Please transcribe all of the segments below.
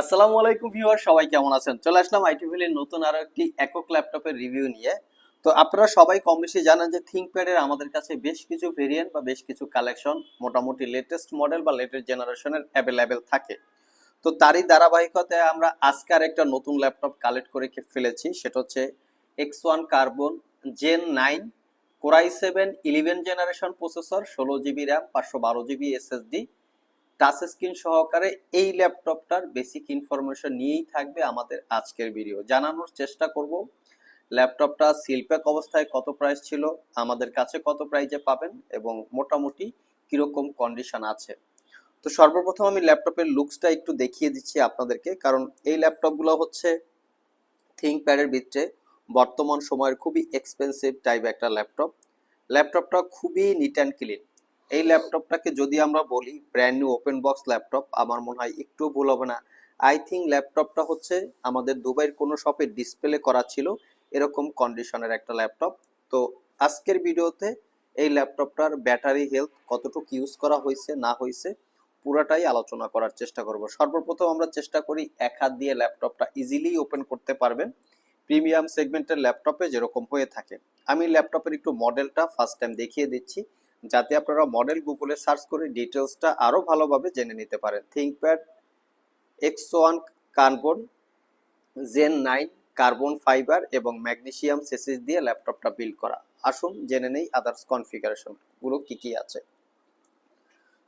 আসসালামু আলাইকুম ভিউয়ার, সবাই কেমন আছেন? চলে আসলাম আইটি ভ্যালির নতুন আরও একটি একক ল্যাপটপের রিভিউ নিয়ে। তো আপনারা সবাই কম বেশি জানেন যে থিঙ্কপ্যাডের আমাদের কাছে বেশ কিছু ভেরিয়েন্ট বা বেশ কিছু কালেকশন মোটামুটি লেটেস্ট মডেল বা লেটেস্ট জেনারেশনের অ্যাভেলেবেল থাকে। তো তারই ধারাবাহিকতায় আমরা আজকে আর একটা নতুন ল্যাপটপ কালেক্ট করে ফেলেছি, সেটা হচ্ছে X one Carbon Gen nine core i seven eleven generation processor ষোলো জিবি র্যাম পাঁচশো বারো জিবি এসএসডি টাচ স্ক্রিন সহকারে এই ল্যাপটপটার বেসিক ইনফরমেশন নিয়েই থাকবে আমাদের আজকের ভিডিও জানানোর চেষ্টা করব, ল্যাপটপটা সিলপ্যাক অবস্থায় কত প্রাইস ছিল, আমাদের কাছে কত প্রাইজে পাবেন এবং মোটামুটি কীরকম কন্ডিশন আছে। তো সর্বপ্রথম আমি ল্যাপটপের লুকসটা একটু দেখিয়ে দিচ্ছি আপনাদেরকে, কারণ এই ল্যাপটপগুলো হচ্ছে থিঙ্কপ্যাডের ভিতরে বর্তমান সময়ের খুবই এক্সপেন্সিভ টাইপ একটা ল্যাপটপ। ল্যাপটপটা খুবই নিট অ্যান্ড ক্লিন এই ল্যাপটপটাকে যদি আমরা বলি brand new open box laptop, আমার মনে হয় একটু ভুল হবে না। আই থিঙ্ক ল্যাপটপটা হচ্ছে আমাদের দুবাইয়ের কোনো শপে ডিসপ্লে করা ছিল এরকম কন্ডিশনের একটা ল্যাপটপ। তো আজকের ভিডিওতে এই ল্যাপটপটার ব্যাটারি হেলথ কতটুকু ইউজ করা হয়েছে, না হয়েছে, পুরাটাই আলোচনা করার চেষ্টা করব। সর্বপ্রথম আমরা চেষ্টা করি এক হাত দিয়ে ল্যাপটপটা ইজিলি ওপেন করতে পারবেন। প্রিমিয়াম সেগমেন্টের ল্যাপটপে যেরকম হয়ে থাকে। আমি ল্যাপটপের একটু মডেলটা ফার্স্ট টাইম দেখিয়ে দিচ্ছি। যাতে আপনারা মডেল গুগলে সার্চ করে ডিটেলসটা আরও ভালোভাবে জেনে নিতে পারেন। ThinkPad X one Carbon Gen nine carbon fibre এবং ম্যাগনেশিয়াম সেসিস দিয়ে ল্যাপটপটা বিল্ড করা। আসুন জেনে নেই আদার্স কনফিগারেশনগুলো কী কি আছে।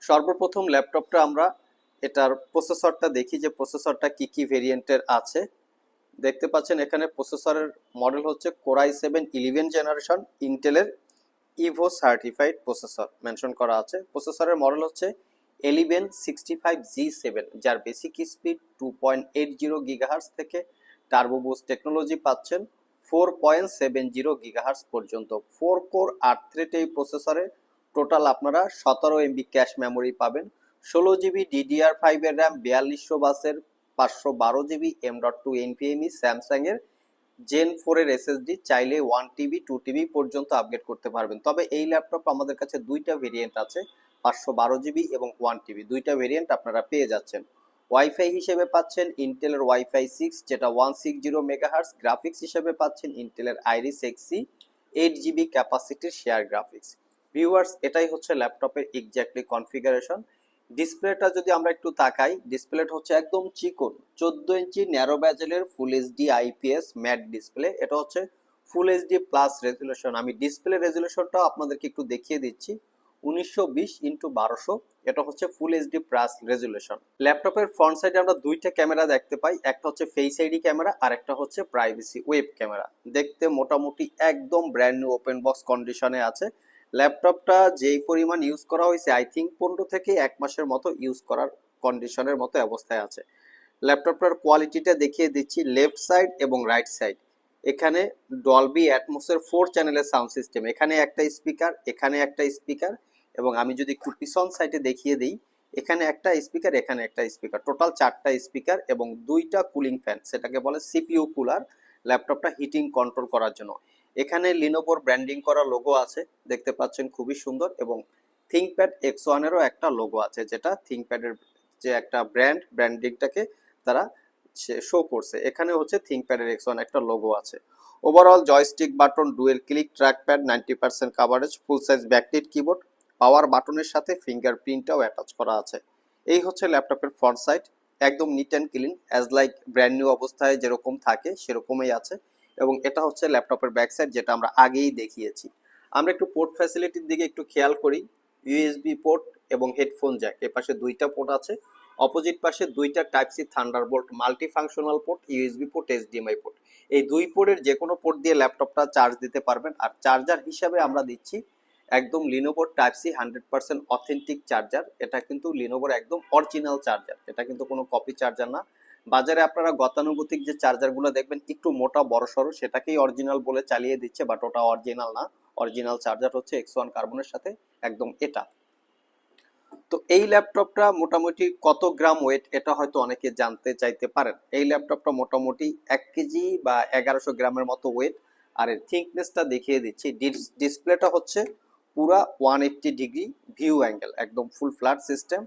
সর্বপ্রথম ল্যাপটপটা আমরা এটার প্রসেসরটা দেখি যে প্রসেসরটা কি কি ভেরিয়েন্টের আছে। দেখতে পাচ্ছেন এখানে প্রসেসরের মডেল হচ্ছে core i seven eleven generation ইন্টেলের ইভো সার্টিফাইড প্রসেসর মেনশন করা আছে। প্রসেসরের মডেল হচ্ছে eleven sixty five G seven যার basic speed two point eight zero gigahertz থেকে টার্বোবুস টেকনোলজি পাচ্ছেন। Four point seven zero gigahertz পর্যন্ত। ফোর কোর আট থ্রেড এই প্রসেসরে টোটাল আপনারা সতেরো এমবি ক্যাশ মেমোরি পাবেন। ষোলো জিবি ডিডিআর ফাইভের র্যাম বিয়াল্লিশশো বাসের, পাঁচশো বারো GB M dot two NVMe স্যামসাংয়ের জেন ফোরের এসএসডি চাইলে ওয়ান টিবি টু টিবি পর্যন্ত আপগ্রেড করতে পারবেন। তবে এই ল্যাপটপ আমাদের কাছে দুইটা ভেরিয়েন্ট আছে, পাঁচশো বারো জিবি এবং ওয়ান টিবি দুইটা ভেরিয়েন্ট আপনারা পেয়ে যাচ্ছেন। ওয়াইফাই হিসেবে পাচ্ছেন ইন্টেলের ওয়াইফাই সিক্স যেটা one six zero megahertz graphics হিসেবে পাচ্ছেন ইন্টেলের আইরিস এক্সি এইট জিবি ক্যাপাসিটির শেয়ার গ্রাফিক্স ভিউয়ার্স এটাই হচ্ছে ল্যাপটপের এক্স্যাক্টলি কনফিগারেশন ডিসপ্লেটা যদি আমরা একটু তাকাই ডিসপ্লেটা হচ্ছে একদম চিকন, চোদ্দ ইঞ্চি narrow ব্যাজেলের full HD IPS matte display এটা হচ্ছে ফুল এইচডি প্লাস রেজুলেশন আমি ডিসপ্লে রেজুলেশনটাও আপনাদেরকে একটু দেখিয়ে দিচ্ছি। উনিশশো বিশ ইন্টু বারোশো, এটা হচ্ছে ফুল এইচডি প্লাস রেজুলেশন ল্যাপটপের ফ্রন্ট সাইডে আমরা দুইটা ক্যামেরা দেখতে পাই, একটা হচ্ছে ফেস আইডি ক্যামেরা আর একটা হচ্ছে প্রাইভেসি ওয়েব ক্যামেরা দেখতে মোটামুটি একদম ব্র্যান্ড নিউ ওপেন বক্স কন্ডিশনে আছে। ল্যাপটপটা যেই পরিমাণ ইউজ করা হয়েছে আই থিঙ্ক পনেরো থেকে এক মাসের মতো ইউজ করার কন্ডিশনের মতো অবস্থায় আছে। ল্যাপটপটার কোয়ালিটিটা দেখিয়ে দিচ্ছি লেফট সাইড এবং রাইট সাইড এখানে ডলবি অ্যাটমোসের ফোর চ্যানেলের সাউন্ড সিস্টেম এখানে একটা স্পিকার এখানে একটা স্পিকার এবং আমি যদি একটু পিছন সাইডে দেখিয়ে দিই, এখানে একটা স্পিকার এখানে একটা স্পিকার টোটাল চারটা স্পিকার এবং দুইটা কুলিং ফ্যান সেটাকে বলে সিপিইউ কুলার ল্যাপটপটা হিটিং কন্ট্রোল করার জন্য। এখানে লিনোভোর ব্র্যান্ডিং করা লোগো আছে, দেখতে পাচ্ছেন খুবই সুন্দর এবং থিঙ্কপ্যাড এক্স ওয়ানেরও একটা লোগো আছে যেটা থিঙ্কপ্যাডের যে একটা ব্র্যান্ড ব্র্যান্ডিংটাকে তারা শো করছে। এখানে হচ্ছে থিঙ্কপ্যাডের এক্স ওয়ান একটা লোগো আছে। Overall joystick button dual click trackpad ninety percent coverage full size backlit keyboard power বাটনের সাথে ফিঙ্গারপ্রিন্টটাও অ্যাটাচ করা আছে। এই হচ্ছে ল্যাপটপের ফ্রন্ট সাইড একদম neat and clean as like brand new অবস্থায় যেরকম থাকে সেরকমই আছে। এবং এটা হচ্ছে ল্যাপটপের ব্যাক সাইড যেটা আমরা আগেই দেখিয়েছি। আমরা একটু পোর্ট ফ্যাসিলিটির দিকে একটু খেয়াল করি। ইউএসবি পোর্ট এবং হেডফোন জ্যাক এ পাশে দুইটা পোর্ট আছে। অপোজিট পাশে দুইটা type C Thunderbolt multi functional port USB port HDMI port এই দুই পোর্টের যে কোনো পোর্ট দিয়ে ল্যাপটপটা চার্জ দিতে পারবেন। আর চার্জার হিসাবে আমরা দিচ্ছি একদম লিনোভোর type C hundred percent authentic charger এটা কিন্তু লিনোভোর একদম অরিজিনাল চার্জার এটা কিন্তু কোনো কপি চার্জার না। বাজারে আপনারা গতানুগতিক যে চার্জারগুলো দেখবেন একটু মোটা বড় সড়ো, সেটাকেই অরিজিনাল বলে চালিয়ে দিচ্ছে বাট ওটা অরিজিনাল না। অরিজিনাল চার্জার হচ্ছে এক্স ওয়ান কার্বনের সাথে একদম এটা। তো এই ল্যাপটপটা মোটামুটি কত গ্রাম ওয়েট এটা হয়তো অনেকে জানতে চাইতে পারেন। এই ল্যাপটপটা মোটামুটি এক কেজি বা এগারোশো গ্রামের মতো ওয়েট আর এর থিকনেসটা দেখিয়ে দিচ্ছি। ডিসপ্লেটা হচ্ছে পুরা one eighty degree view angle একদম ফুল ফ্ল্যাট সিস্টেম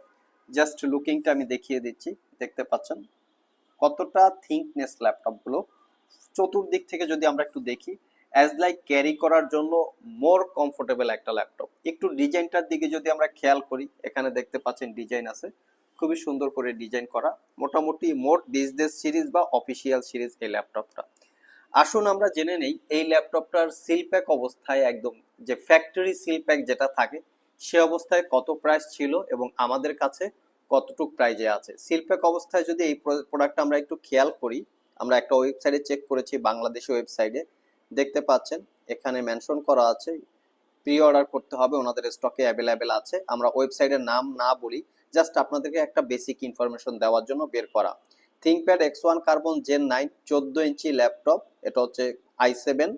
জাস্ট লুকিংটা আমি দেখিয়ে দিচ্ছি। দেখতে পাচ্ছেন? কতটা থিঙ্কনেস ল্যাপটপগুলো চতুর্দিক থেকে যদি আমরা একটু দেখি অ্যাজ লাইক ক্যারি করার জন্য মোর কমফোর্টেবল একটা ল্যাপটপ একটু ডিজাইনটার দিকে যদি আমরা খেয়াল করি, এখানে দেখতে পাচ্ছেন ডিজাইন আছে। খুবই সুন্দর করে ডিজাইন করা। মোটামুটি মোট বিজনেস সিরিজ বা অফিসিয়াল সিরিজ এই ল্যাপটপটা আসুন আমরা জেনে নেই, এই ল্যাপটপটার সিল প্যাক অবস্থায় একদম যে ফ্যাক্টরি সিল প্যাক যেটা থাকে, সে অবস্থায় কত প্রাইস ছিল এবং আমাদের কাছে কতটুক প্রাইজে আছে। সিল অবস্থায় যদি এই প্রোডাক্টটা আমরা একটু খেয়াল করি, আমরা একটা ওয়েবসাইটে চেক করেছি, বাংলাদেশি ওয়েবসাইটে দেখতে পাচ্ছেন, এখানে মেনশন করা আছে প্রি অর্ডার করতে হবে, ওনাদের স্টকে অ্যাভেলেবেল আছে। আমরা ওয়েবসাইটের নাম না বলি জাস্ট আপনাদেরকে একটা বেসিক ইনফরমেশন দেওয়ার জন্য বের করা। ThinkPad X one carbon gen nine চোদ্দ ইঞ্চি ল্যাপটপ এটা হচ্ছে আই সেভেন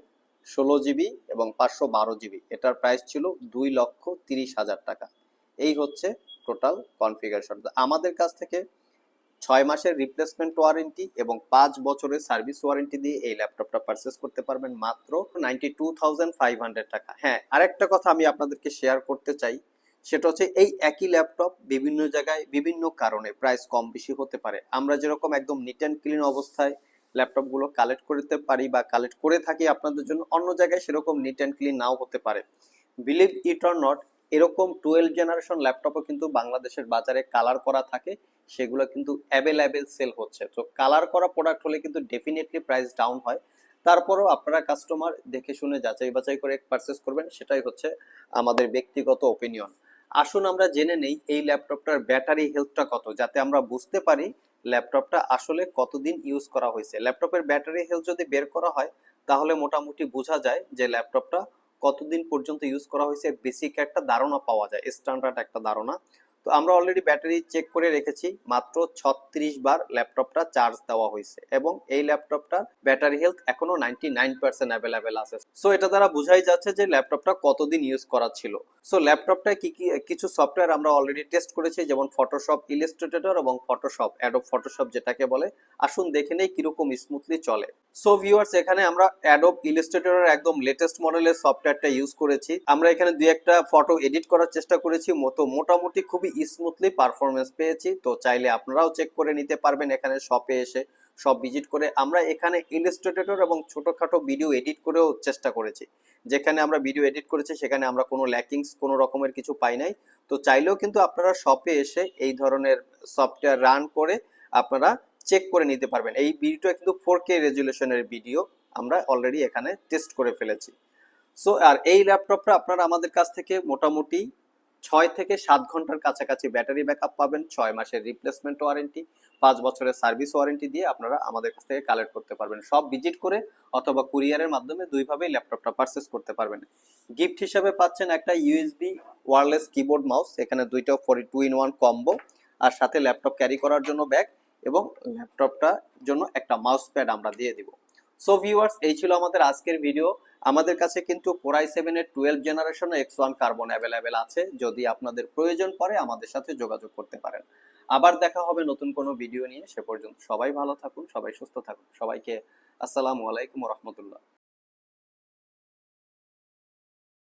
ষোলো জিবি এবং পাঁচশো বারো জিবি এটার প্রাইস ছিল দুই লক্ষ তিরিশ হাজার টাকা। এই হচ্ছে টোটাল কনফিগারেশন আমাদের কাছ থেকে ছয় মাসের রিপ্লেসমেন্ট ওয়ারেন্টি এবং পাঁচ বছরের সার্ভিস ওয়ারেন্টি দিয়ে এই ল্যাপটপটা পারচেস করতে পারবেন মাত্র ninety two thousand five hundred টাকা। হ্যাঁ আরেকটা কথা আমি আপনাদেরকে শেয়ার করতে চাই, সেটা হচ্ছে এই একই ল্যাপটপ বিভিন্ন জায়গায় বিভিন্ন কারণে প্রাইস কম বেশি হতে পারে। আমরা যেরকম একদম নিট অ্যান্ড ক্লিন অবস্থায় ল্যাপটপগুলো কালেক্ট করতে পারি বা কালেক্ট করে থাকি আপনাদের জন্য, অন্য জায়গায় সেরকম নিট অ্যান্ড ক্লিন নাও হতে পারে। বিলিভ ইট অর নট এরকম টুয়েলভ জেনারেশন ল্যাপটপও কিন্তু বাংলাদেশের বাজারে কালার করা থাকে, সেগুলো কিন্তু অ্যাভেলেবেল সেল হচ্ছে। তো কালার করা প্রোডাক্ট হলে কিন্তু ডেফিনেটলি প্রাইস ডাউন হয়। তারপরও আপনারা কাস্টমার দেখে শুনে যাচাই বাছাই করে পারচেস করবেন, সেটাই হচ্ছে আমাদের ব্যক্তিগত ওপিনিয়ন আসুন আমরা জেনে নেই এই ল্যাপটপটার ব্যাটারি হেলথটা কত, যাতে আমরা বুঝতে পারি ল্যাপটপটা আসলে কতদিন ইউজ করা হয়েছে। ল্যাপটপের ব্যাটারি হেলথ যদি বের করা হয়, তাহলে মোটামুটি বোঝা যায় যে ল্যাপটপটা কতদিন পর্যন্ত ইউজ করা হয়েছে বেসিক একটা ধারণা পাওয়া যায় স্ট্যান্ডার্ড একটা ধারণা। তো আমরা অলরেডি ব্যাটারি চেক করে রেখেছি, মাত্র ছত্রিশ বার ল্যাপটপটা চার্জ দেওয়া হয়েছে এবং এই ল্যাপটপটার ব্যাটারি হেলথ এখনও নাইনটি নাইন পার্সেন্ট অ্যাভেলেবেল আছে। সো এটা দ্বারা বোঝাই যাচ্ছে যে ল্যাপটপটা কতদিন ইউজ করা ছিল। সো ল্যাপটপটায় কি কি, কিছু সফটওয়্যার আমরা অলরেডি টেস্ট করেছি, যেমন ফটোশপ ইলিস্ট্রেটর এবং ফটোশপ অ্যাডোব ফটোশপ যেটাকে বলে। আসুন দেখে নেই কীরকম স্মুথলি চলে। সো ভিউয়ার্স এখানে আমরা অ্যাডোব ইলিস্ট্রেটরের একদম লেটেস্ট মডেলের সফটওয়্যারটা ইউজ করেছি। আমরা এখানে দুই একটা ফটো এডিট করার চেষ্টা করেছি। মতো মোটামুটি খুবই স্মুথলি পারফরমেন্স পেয়েছি। তো চাইলে আপনারাও চেক করে নিতে পারবেন এখানে শপে এসে। সব ভিজিট করে আমরা এখানে ইলিস্ট্রেটর এবং ছোটোখাটো ভিডিও এডিট করেও চেষ্টা করেছি। যেখানে আমরা ভিডিও এডিট করেছি, সেখানে আমরা কোনো ল্যাকিংস কোনো রকমের কিছু পাই নাই। তো চাইলেও কিন্তু আপনারা শপে এসে এই ধরনের সফটওয়্যার রান করে আপনারা চেক করে নিতে পারবেন। এই ভিডিওটা কিন্তু ফোর কে রেজুলেশনের ভিডিও আমরা অলরেডি এখানে টেস্ট করে ফেলেছি। সো আর এই ল্যাপটপটা আপনারা আমাদের কাছ থেকে মোটামুটি ছয় থেকে সাত ঘণ্টার কাছাকাছি ব্যাটারি ব্যাকআপ পাবেন। ছয় মাসের রিপ্লেসমেন্ট ওয়ারেন্টি পাঁচ বছরের সার্ভিস ওয়ারেন্টি দিয়ে আপনারা আমাদের কাছ থেকে কালেক্ট করতে পারবেন। সব ভিজিট করে অথবা কুরিয়ারের মাধ্যমে দুইভাবেই ল্যাপটপটা পারচেস করতে পারবেন। গিফট হিসাবে পাচ্ছেন একটা ইউএসবি ওয়ারলেস কিবোর্ড মাউস এখানে দুইটা four two in one combo আর সাথে ল্যাপটপ ক্যারি করার জন্য ব্যাগ এবং ল্যাপটপটার জন্য একটা মাউস প্যাড আমরা দিয়ে দিব। সো ভিউয়ার্স এই ছিল আমাদের আজকের ভিডিও আমাদের কাছে কিন্তু কোরাই সেভেনের twelve generation X one carbon available আছে। যদি আপনাদের প্রয়োজন পড়ে, আমাদের সাথে যোগাযোগ করতে পারেন। আবার দেখা হবে নতুন কোনো ভিডিও নিয়ে। সে পর্যন্ত সবাই ভালো থাকুন, সবাই সুস্থ থাকুন। সবাইকে আসসালামু আলাইকুম রহমতুল্লাহ।